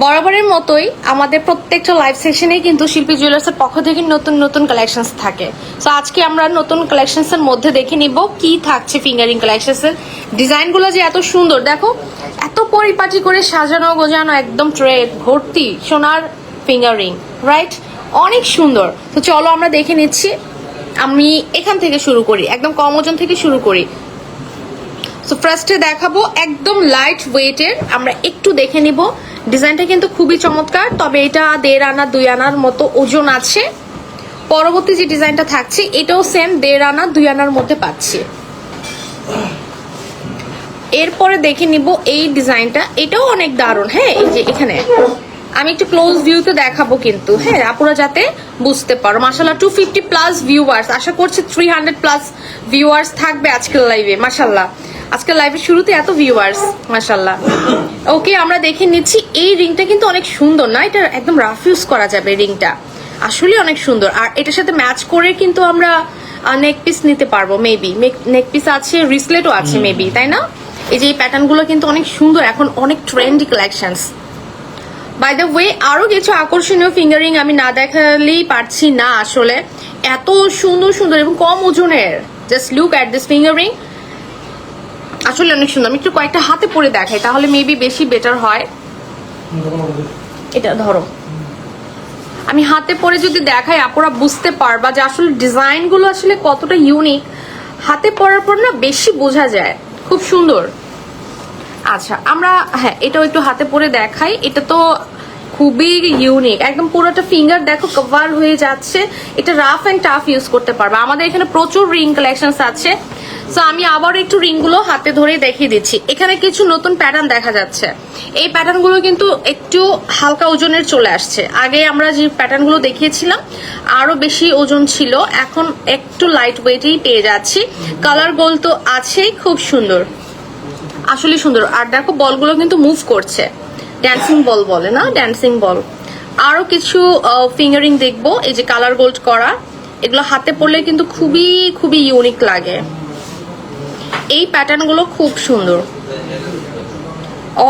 বরাবরের মতোই আমাদের প্রত্যেকটা লাইভ সেশনেই কিন্তু শিল্পী জুয়েলার্সের পক্ষ থেকে নতুন নতুন কালেকশনস থাকে। সো আজকে আমরা নতুন কালেকশনসের মধ্যে দেখে নিব কি থাকছে ফিঙ্গারিং কালেকশনসের ডিজাইনগুলো যে এত সুন্দর, দেখো, এত পরিপাটি করে সাজানো গোজানো একদম ট্রে ভর্তি সোনার ফিঙ্গারিং রাইট অনেক সুন্দর। তো চলো আমরা দেখে নিচ্ছি আমি এখান থেকে শুরু করি, একদম কম ওজন থেকে শুরু করি। সো ফার্স্টে দেখাবো একদম লাইট ওয়েটের আমরা একটু দেখে নিব। ডিজাইনটা কিন্তু খুবই চমৎকার, তবে এটা দেড় আনা, দুই আনার মতো ওজন আছে। পরবর্তী যে ডিজাইনটা থাকছে, এটাও সেম দেড় আনা, দুই আনার মধ্যে পাচ্ছি। এরপরে দেখে নিব এই ডিজাইনটা এটাও অনেক দারুণ হ্যাঁ এই যে এখানে। আমি একটু ক্লোজ ভিউতে দেখাবো কিন্তু হ্যাঁ আপুরা যাতে বুঝতে পারো। মাসাল্লাহ টু ফিফটি প্লাস ভিউয়ার্স আশা করছি থ্রি হান্ড্রেড প্লাস ভিউয়ার্স থাকবে আজকের লাইভে মাসাল্লাহ আজকের লাইভের শুরুতে এত ভিউয়ার্স মাসাল্লাহ ওকে আমরা দেখে নিচ্ছি এই রিংটা কিন্তু অনেক সুন্দর না? এটা একদম রাফ ইউজ করা যাবে রিংটা আসলে অনেক সুন্দর। আর এটার সাথে ম্যাচ করে কিন্তু আমরা নেক পিস নিতে পারব মেবি নেক পিস আছে রিসলেটও আছে মেবি তাই না? এই যে এই প্যাটার্নগুলো কিন্তু অনেক সুন্দর এখন অনেক trendy collections by the way আরও কিছু আকর্ষণীয় ফিঙ্গারিং আমি না দেখালেই পারছি না আসলে। এত সুন্দর সুন্দর এবং কম ওজনের। Just look at this fingering আসলে অনেক সুন্দর। আমি একটু কয়েকটা হাতে পরে দেখাই, তাহলে মেবি বেশি বেটার হয়। এটা ধরো। আমি হাতে পরে যদি দেখাই, আপুরা বুঝতে পারবা যে আসলে ডিজাইনগুলো আসলে কতটা ইউনিক হাতে পরার পর না বেশি বোঝা যায়। খুব সুন্দর। আচ্ছা আমরা হ্যাঁ এটাও একটু হাতে পরে দেখাই। এটা তো খুবই ইউনিক একদম পুরোটা ফিঙ্গার দেখো কভার হয়ে যাচ্ছে। এটা রাফ অ্যান্ড টাফ ইউজ করতে পারবে। আমাদের এখানে প্রচুর রিং কালেকশনস আছে। সো আমি আবার একটু রিংগুলো হাতে ধরে দেখিয়ে দিচ্ছি। এখানে কিছু নতুন প্যাটার্ন দেখা যাচ্ছে। এই প্যাটার্নগুলো কিন্তু একটু হালকা ওজনের চলে আসছে। আগে আমরা যে প্যাটার্নগুলো দেখিয়েছিলাম আরও বেশি ওজন ছিল। এখন একটু লাইট ওয়েটেই পেয়ে যাচ্ছি। কালার গোল তো আছেই, খুব সুন্দর। আসলে সুন্দর। আর দেখো, বলগুলো কিন্তু মুভ করছে। ড্যান্সিং বল বলে না? ড্যান্সিং বল আরও কিছু ফিঙ্গারিং দেখব। এই যে কালার গোল্ড করা, এগুলো হাতে পড়লে কিন্তু খুবই খুবই ইউনিক লাগে। এই প্যাটার্নগুলো খুব সুন্দর।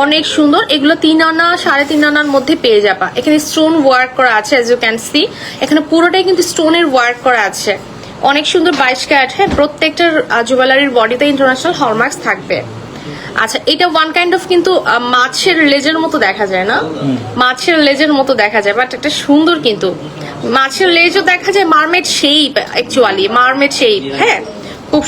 অনেক সুন্দর। এগুলো তিন আনা, সাড়ে তিন আনার মধ্যে পেয়ে যাবা। এখানে স্টোন ওয়ার্ক করা আছে অ্যাজ ইউ ক্যান সি এখানে পুরোটাই কিন্তু স্টোনের ওয়ার্ক করা আছে। অনেক সুন্দর বাইশ ক্যারেট। হ্যাঁ প্রত্যেকটার জুয়েলারির বডিতে ইন্টারন্যাশনাল হলমার্কস থাকবে। আচ্ছা এটা ওয়ান কাইন্ড অফ কিন্তু মাছের লেজের মতো দেখা যায় না? মাছের লেজের মতো দেখা যায় বাট একটা সুন্দর কিন্তু। মাছের লেজও দেখা যায় mermaid shape actually mermaid shape হ্যাঁ? খুব